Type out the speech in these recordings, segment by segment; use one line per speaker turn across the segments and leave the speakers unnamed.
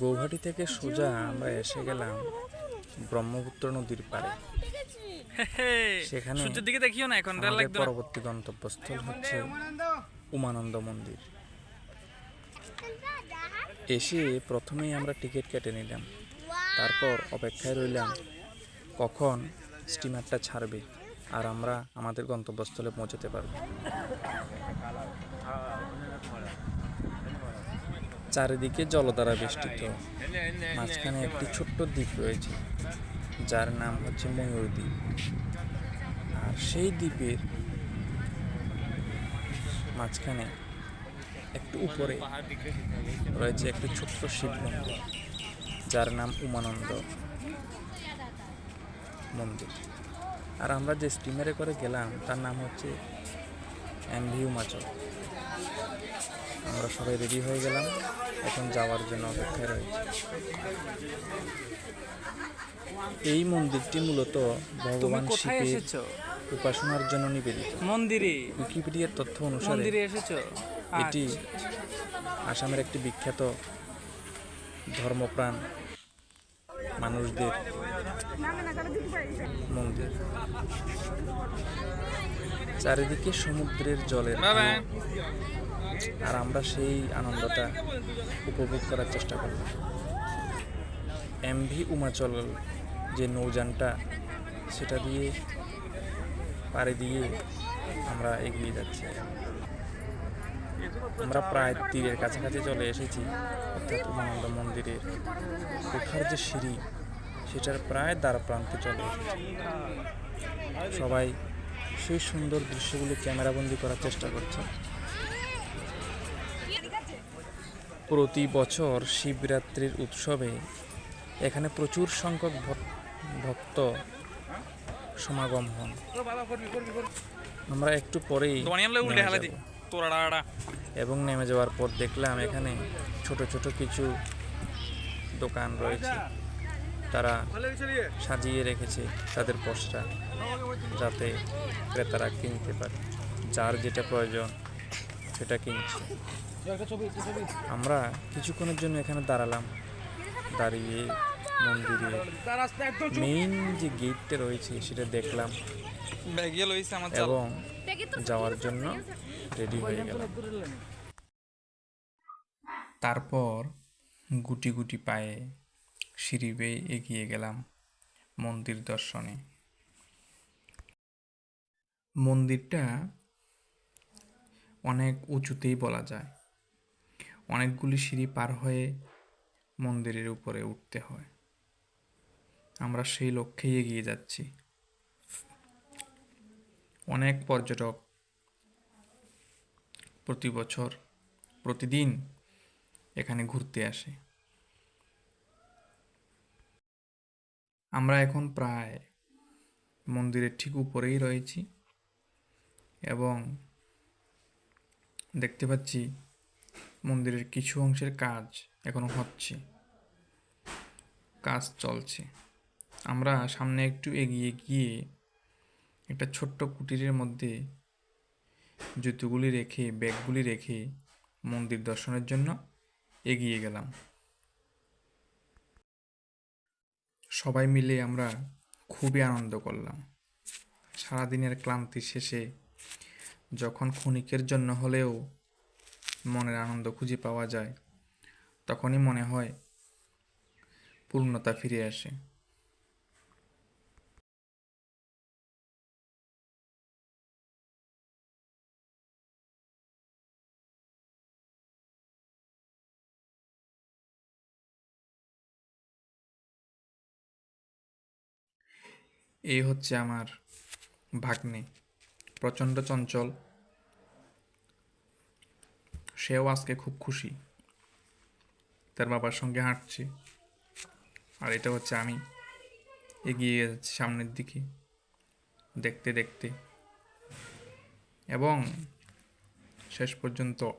গৌহাটি থেকে সোজা আমরা এসে গেলাম ব্রহ্মপুত্র নদীর পাড়ে। সেখানে
সূর্যের দিকে দেখিও না এখন
পরবর্তী গন্তব্যস্থল হচ্ছে উমানন্দ মন্দির। এসে প্রথমেই আমরা টিকিট কেটে নিলাম। তারপর অপেক্ষায় রইলাম কখন স্টিমারটা ছাড়বে আর আমরা আমাদের গন্তব্যস্থলে পৌঁছাতে পারব। চারিদিকে জলধারা বেষ্টিত মাঝখানে একটি ছোট্ট দ্বীপ রয়েছে, যার নাম হচ্ছে ময়ূর দ্বীপ। আর সেই দ্বীপের মাঝখানে একটু উপরে রয়েছে একটি ছোট্ট শিব মন্দির, যার নাম উমানন্দ মন্দির। আর আমরা যে স্টিমারে করে গেলাম, তার নাম হচ্ছে এমভি উমাচল আমরা সবাই রেডি হয়ে গেলাম। এখন যাওয়ার জন্য অপেক্ষায় রয়েছে। এই মন্দিরটি মূলত ভগবান শিবের উপাসনার জন্য নিবেদিত।
মন্দিরে?
উইকিপিডিয়ার তথ্য অনুসারে
মন্দিরে এসেছ?
এটি
আচ্ছা।
আসামের একটি বিখ্যাত ধর্মপ্রাণ মানুষদের মন্দির। চারিদিকে সমুদ্রের জলের। আর আমরা সেই আনন্দটা উপভোগ করার চেষ্টা করলাম এমভি উমাচল যে নৌযানটা, সেটা দিয়ে পাড়ে দিয়ে আমরা এগিয়ে যাচ্ছি। আমরা প্রায় তীরের কাছাকাছি চলে এসেছি, অর্থাৎ উমানন্দ মন্দিরের ওঠার যে সিঁড়ি, সেটার প্রায় দ্বার প্রান্তে চলে এসেছি। সবাই সেই সুন্দর দৃশ্যগুলো ক্যামেরাবন্দি করার চেষ্টা করছে। প্রতি বছর শিবরাত্রির উৎসবে এখানে প্রচুর সংখ্যক ভক্ত সমাগম হন। আমরা একটু পরেই এবং নেমে যাওয়ার পর দেখলাম এখানে ছোট ছোট কিছু দোকান রয়েছে। তারা সাজিয়ে রেখেছে তাদের পশরা যাতে ক্রেতারা কিনতে পারে। যার যেটা প্রয়োজন সেটা কিনছে আমরা কিছুক্ষণের জন্য এখানে দাঁড়ালাম। দাঁড়িয়ে মন্দিরে মেইন যে গেটটা রয়েছে সেটা দেখলাম। এবং যাওয়ার জন্য রেডি হয়ে গেল তারপর গুটি গুটি পায়ে সিঁড়ি বেয়ে এগিয়ে গেলাম মন্দির দর্শনে। মন্দিরটা অনেক উঁচুতেই বলা যায়। অনেকগুলি সিঁড়ি পার হয়ে মন্দিরের উপরে উঠতে হয়। আমরা সেই লক্ষ্যেই এগিয়ে যাচ্ছি। অনেক পর্যটক প্রতি বছর, প্রতিদিন এখানে ঘুরতে আসে। আমরা এখন প্রায় মন্দিরের ঠিক উপরেই রয়েছি এবং দেখতে পাচ্ছি মন্দিরের কিছু অংশের কাজ এখনও হচ্ছে। কাজ চলছে। আমরা সামনে একটু এগিয়ে গিয়ে একটা ছোট্ট কুটিরের মধ্যে জুতোগুলি রেখে, ব্যাগগুলি রেখে মন্দির দর্শনের জন্য এগিয়ে গেলাম। সবাই মিলে আমরা খুবই আনন্দ করলাম। সারাদিনের ক্লান্তি শেষে যখন ক্ষণিকের জন্য হলেও মনের আনন্দ খুঁজে পাওয়া যায়, তখনই মনে হয় পূর্ণতা ফিরে আসে। এই হচ্ছে আমার ভাগ্নে। প্রচণ্ড চঞ্চল। সেও আজকে খুব খুশি। তার বাবার সঙ্গে হাঁটছে। আর এটা হচ্ছে আমি। এগিয়ে যাচ্ছি সামনের দিকে। দেখতে দেখতে। এবং শেষ পর্যন্ত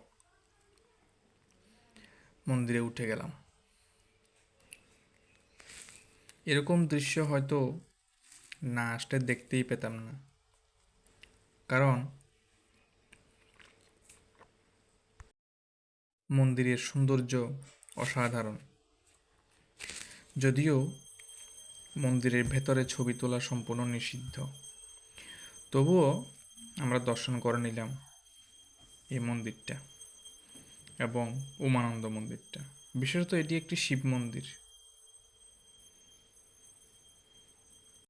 মন্দিরে উঠে গেলাম। এরকম দৃশ্য হয়তো না আসলে দেখতেই পেতাম না। কারণ মন্দিরের সৌন্দর্য অসাধারণ। যদিও মন্দিরের ভেতরে ছবি তোলা সম্পূর্ণ নিষিদ্ধ, তবুও আমরা দর্শন করে নিলাম এই মন্দিরটা এবং উমানন্দ মন্দিরটা। বিশেষত এটি একটি শিব মন্দির।